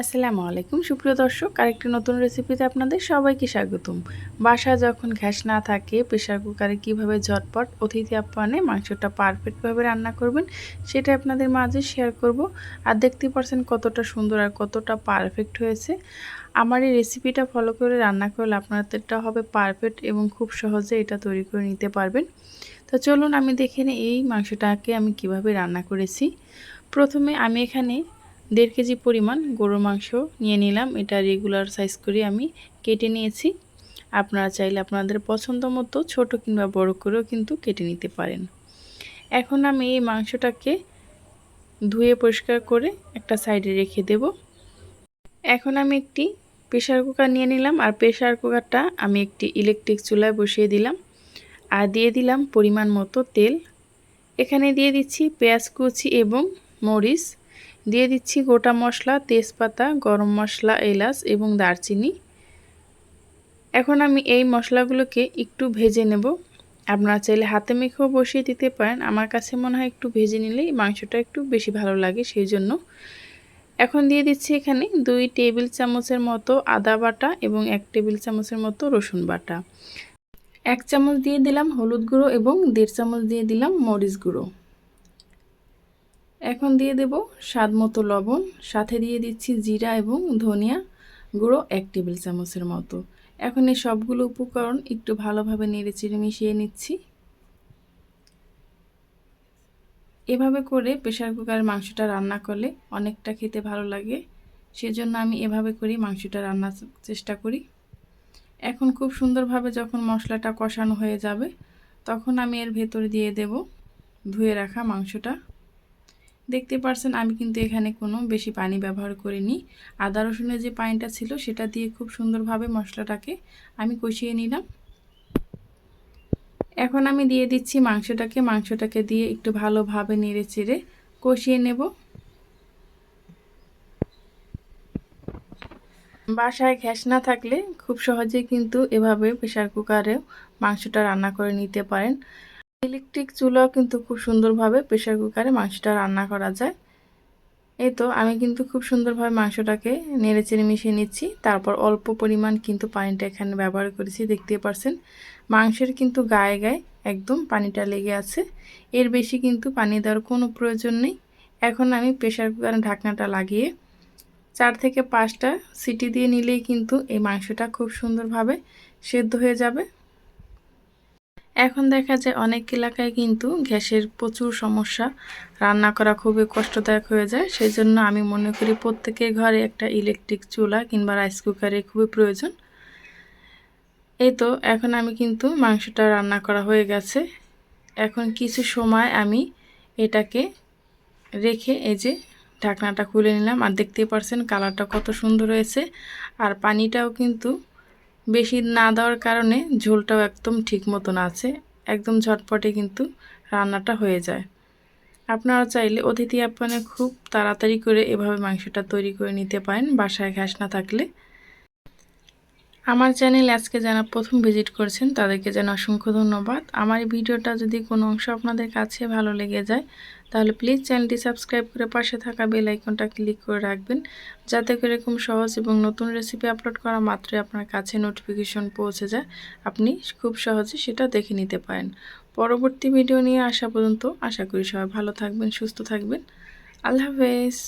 আসসালামু আলাইকুম, সুপ্রিয় দর্শক। আরেকটি নতুন রেসিপিতে আপনাদের সবাইকে স্বাগতম। বাসায় যখন গ্যাস না থাকে প্রেশার কুকারে কীভাবে ঝটপট অতিথি আপ্যায়নে মাংসটা পারফেক্টভাবে রান্না করবেন, সেটা আপনাদের মাঝে শেয়ার করব। আর দেখতে পারছেন কতটা সুন্দর আর কতটা পারফেক্ট হয়েছে। আমার এই রেসিপিটা ফলো করে রান্না করলে আপনাদেরটা হবে পারফেক্ট এবং খুব সহজে এটা তৈরি করে নিতে পারবেন। তো চলুন আমি দেখে এই মাংসটাকে আমি কীভাবে রান্না করেছি। প্রথমে আমি এখানে দেড় কেজি পরিমাণ গরুর মাংস নিয়ে নিলাম। এটা রেগুলার সাইজ করে আমি কেটে নিয়েছি। আপনারা চাইলে আপনাদের পছন্দ মতো ছোটো কিংবা বড় করেও কিন্তু কেটে নিতে পারেন। এখন আমি এই মাংসটাকে ধুয়ে পরিষ্কার করে একটা সাইডে রেখে দেব। এখন আমি একটি প্রেশার কুকার নিয়ে নিলাম। আর প্রেশার কুকারটা আমি একটি ইলেকট্রিক চুলায় বসিয়ে দিলাম। আর দিয়ে দিলাম পরিমাণ মতো তেল। এখানে দিয়ে দিচ্ছি পেঁয়াজ কুচি এবং মরিচ। দিয়ে দিচ্ছি গোটা মশলা, তেজপাতা, গরম মশলা, এলাচ এবং দারচিনি। এখন আমি এই মশলাগুলোকে একটু ভেজে নেব। আপনারা চাইলে হাতে মেখেও বসিয়ে দিতে পারেন। আমার কাছে মনে হয় একটু ভেজে নিলেই মাংসটা একটু বেশি ভালো লাগে সেই জন্য এখন দিয়ে দিচ্ছি এখানে দুই টেবিল চামচের মতো আদা বাটা এবং এক টেবিল চামচের মতো রসুন বাটা। এক চামচ দিয়ে দিলাম হলুদ গুঁড়ো এবং দেড় চামচ দিয়ে দিলাম মরিচ গুঁড়ো। এখন দিয়ে দেব স্বাদ মতো লবণ, সাথে দিয়ে দিচ্ছি জিরা এবং ধনিয়া গুঁড়ো এক টেবিল চামচের মতো। এখন এই সবগুলো উপকরণ একটু ভালোভাবে নেড়ে চিড়ে মিশিয়ে নিচ্ছি। এভাবে করে প্রেশার কুকার মাংসটা রান্না করলে অনেকটা খেতে ভালো লাগে। সেজন্য আমি এভাবে করি মাংসটা রান্নার চেষ্টা করি। এখন খুব সুন্দরভাবে যখন মশলাটা কষানো হয়ে যাবে, তখন আমি এর ভেতরে দিয়ে দেব ধুয়ে রাখা মাংসটা। দেখতে পারছেন, আমি কিন্তু এখানে কোনো বেশি পানি ব্যবহার করিনি। আদা, রসুনের যে পানিটা ছিল, সেটা দিয়ে খুব সুন্দরভাবে মশলাটাকে আমি কষিয়ে নিলাম। এখন আমি দিয়ে দিচ্ছি মাংসটাকে। মাংসটাকে দিয়ে একটু ভালোভাবে নেড়ে চেড়ে কষিয়ে নেব। বাসায় গ্যাস না থাকলে খুব সহজে কিন্তু এভাবে প্রেশার কুকারেও মাংসটা রান্না করে নিতে পারেন। ইলেকট্রিক চুলাও কিন্তু খুব সুন্দরভাবে প্রেশার কুকারে মাংসটা রান্না করা যায়। এই তো, আমি কিন্তু খুব সুন্দরভাবে মাংসটাকে নেড়ে চেড়ে মিশিয়ে নিচ্ছি। তারপর অল্প পরিমাণ কিন্তু পানিটা এখানে ব্যবহার করেছি দেখতে পারছেন। মাংসের কিন্তু গায়ে গায়ে একদম পানিটা লেগে আছে। এর বেশি কিন্তু পানি দেওয়ার কোনো প্রয়োজন নেই। এখন আমি প্রেশার কুকারে ঢাকনাটা লাগিয়ে চার থেকে পাঁচটা সিটি দিয়ে নিলেই কিন্তু এই মাংসটা খুব সুন্দরভাবে সেদ্ধ হয়ে যাবে। এখন দেখা যায় অনেক এলাকায় কিন্তু গ্যাসের প্রচুর সমস্যা। রান্না করা খুবই কষ্টদায়ক হয়ে যায়। সেই জন্য আমি মনে করি প্রত্যেকের ঘরে একটা ইলেকট্রিক চুলা কিংবা রাইস কুকারে খুবই প্রয়োজন। এই তো, এখন আমি কিন্তু মাংসটা রান্না করা হয়ে গেছে। এখন কিছু সময় আমি এটাকে রেখে এই যে ঢাকনাটা খুলে নিলাম। আর দেখতেই পারছেন কালারটা কত সুন্দর হয়েছে। আর পানিটাও কিন্তু বেশি না দেওয়ার কারণে ঝোলটাও একদম ঠিক মতন আছে। একদম ঝটপটে কিন্তু রান্নাটা হয়ে যায়। আপনারা চাইলে অতিথি আপ্যায়নে খুব তাড়াতাড়ি করে এভাবে মাংসটা তৈরি করে নিতে পারেন বাসায় ঘাস না থাকলে। আমার চ্যানেল আজকে যারা প্রথম ভিজিট করছেন, তাদেরকে যেন অসংখ্য ধন্যবাদ। আমার এই ভিডিওটা যদি কোনো অংশ আপনাদের কাছে ভালো লেগে যায়, তাহলে প্লিজ চ্যানেলটি সাবস্ক্রাইব করে পাশে থাকা বেল আইকনটা ক্লিক করে রাখবেন, যাতে করে এরকম সহজ এবং নতুন রেসিপি আপলোড করা মাত্রই আপনার কাছে নোটিফিকেশন পৌঁছে যায়। আপনি খুব সহজে সেটা দেখে নিতে পারেন। পরবর্তী ভিডিও নিয়ে আসা পর্যন্ত আশা করি সবাই ভালো থাকবেন, সুস্থ থাকবেন। আল্লাহ হাফেজ।